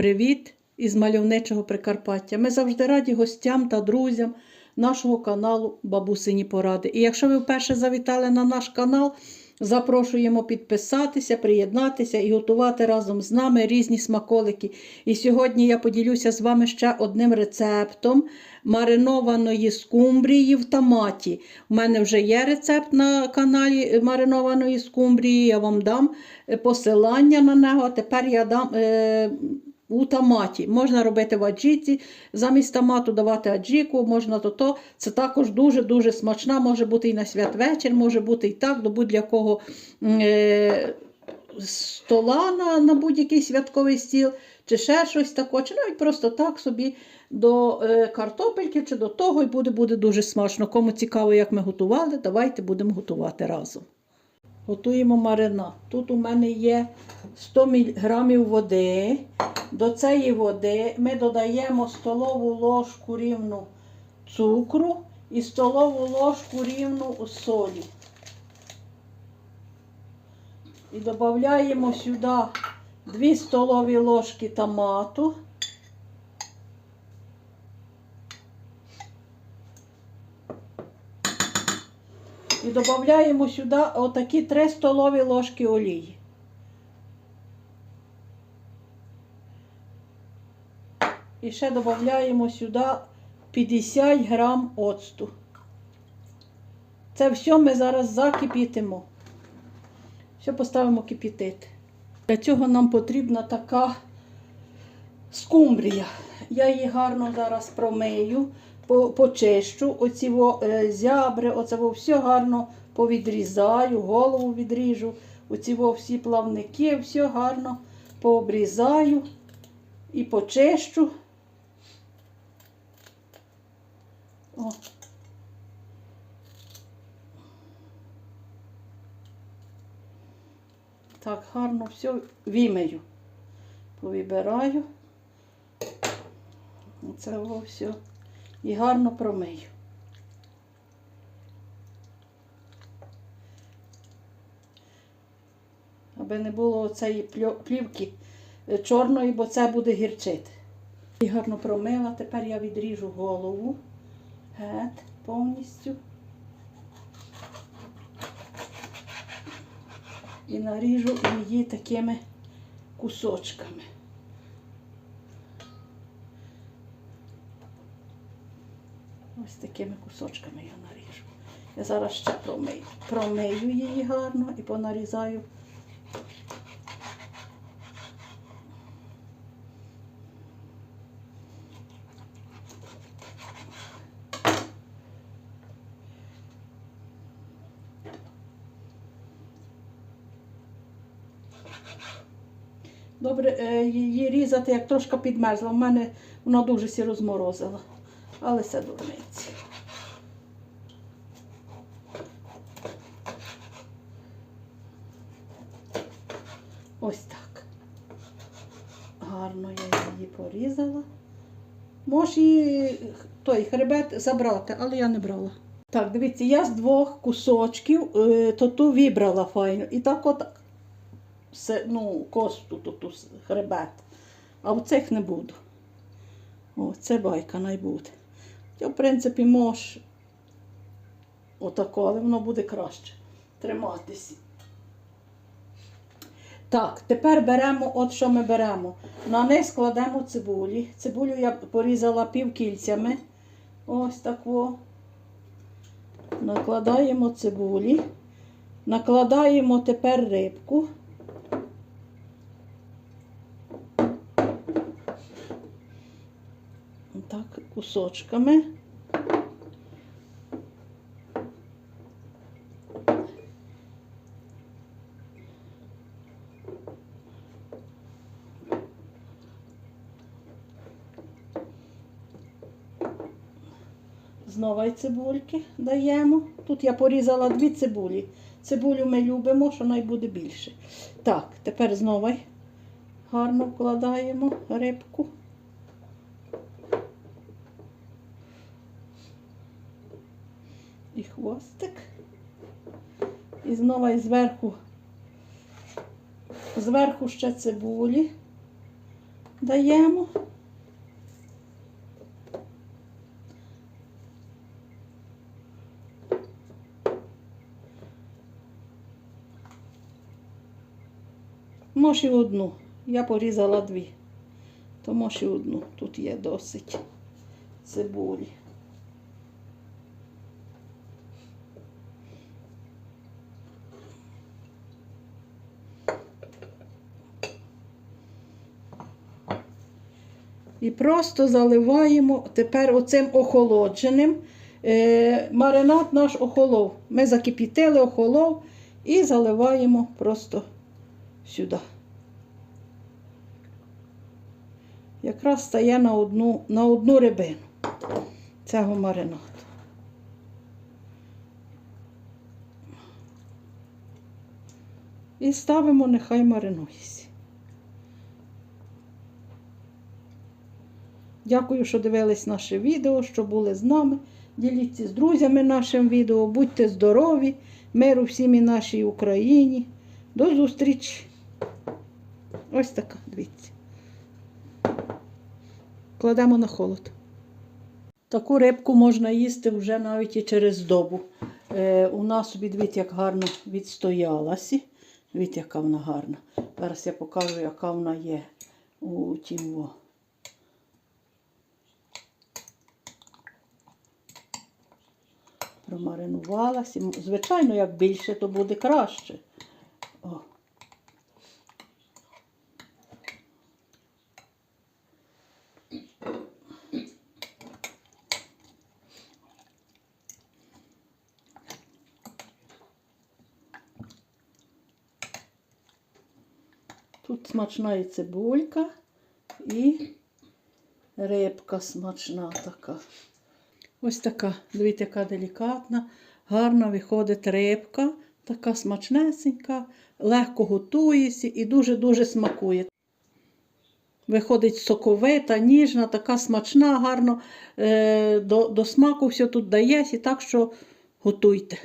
Привіт із мальовничого Прикарпаття. Ми завжди раді гостям та друзям нашого каналу Бабусині Поради. І якщо ви вперше завітали на наш канал, запрошуємо підписатися, приєднатися і готувати разом з нами різні смаколики. І сьогодні я поділюся з вами ще одним рецептом маринованої скумбрії в томаті. У мене вже є рецепт на каналі маринованої скумбрії. Я вам дам посилання на нього. А тепер я дам. Е, у томаті. Можна робити в аджіці, замість томату давати аджіку, можна то то. Це також дуже-дуже смачна, може бути і на святвечір, може бути і так, до будь-якого е- стола на, на будь-який святковий стіл, чи ще щось таке, чи навіть просто так собі до е, картопельки чи до того, і буде, буде дуже смачно. Кому цікаво, як ми готували, давайте будемо готувати разом. Готуємо маринад. Тут у мене є 100 мг води. До цієї води ми додаємо столову ложку рівну цукру і столову ложку рівну солі. І додаємо сюди 2 столові ложки томату. І додаємо сюди отакі 3 столові ложки олії. І ще додаємо сюди 50 грам оцту. Це все ми зараз закипітимо. Все поставимо кипітити. Для цього нам потрібна така скумбрія. Я її гарно зараз промию, почищу, оці е, зябри, оце все гарно повідрізаю, голову відріжу, оці всі плавники, все гарно пообрізаю і почищу. О. Так, гарно все вімею. Повибираю. Во все. І гарно промию. Аби не було цієї плівки е, чорної, бо це буде гірчити. І гарно промила. Тепер я відріжу голову. Гет повністю. І наріжу її такими кусочками. Ось такими кусочками я наріжу. Я зараз ще промию. Промию її гарно і понарізаю. Добре е, її різати, як трошки підмерзла. У мене вона дуже сі розморозила. Але це дурниці. Ось так. Гарно я її порізала. Може і той хребет забрати, але я не брала. Так, дивіться, я з двох кусочків е, то вибрала файно. І так от все, ну, косту тут хребет. А оцих не буду. О, це байка не буде. Ти, в принципі, можеш отако, але воно буде краще триматися. Так, тепер беремо, от що ми беремо. На них складемо цибулі. Цибулю я порізала півкільцями. Ось тако. Накладаємо цибулі. Накладаємо тепер рибку. Так, кусочками. Знову й цибульки даємо. Тут я порізала дві цибулі. Цибулю ми любимо, що най буде більше. Так, тепер знову гарно вкладаємо рибку. І хвостик. І знову і зверху, зверху ще цибулі. даємо. Може одну. Я порізала дві. То може одну. Тут є досить цибулі. І просто заливаємо тепер оцим охолодженим. Е, маринад наш охолов. Ми закипітили, охолов і заливаємо просто сюди. Якраз стає на одну, на одну рибину цього маринаду. І ставимо, нехай маринується. Дякую, що дивились наше відео, що були з нами. Діліться з друзями нашим відео. Будьте здорові, миру всім і нашій Україні. До зустрічі! Ось така, дивіться. Кладемо на холод. Таку рибку можна їсти вже навіть і через добу. Е, у нас дивіться, як гарно відстоялася. Дивіться, яка вона гарна. Зараз я покажу, яка вона є у тім. Промаринувалася. Звичайно, як більше, то буде краще. О. Тут смачна і цибулька, і рибка смачна така. Ось така, дивіться, яка делікатна, гарно виходить рибка, така смачнесенька, легко готується і дуже-дуже смакує. Виходить соковита, ніжна, така смачна, гарно е, до, до смаку все тут дається, так що готуйте.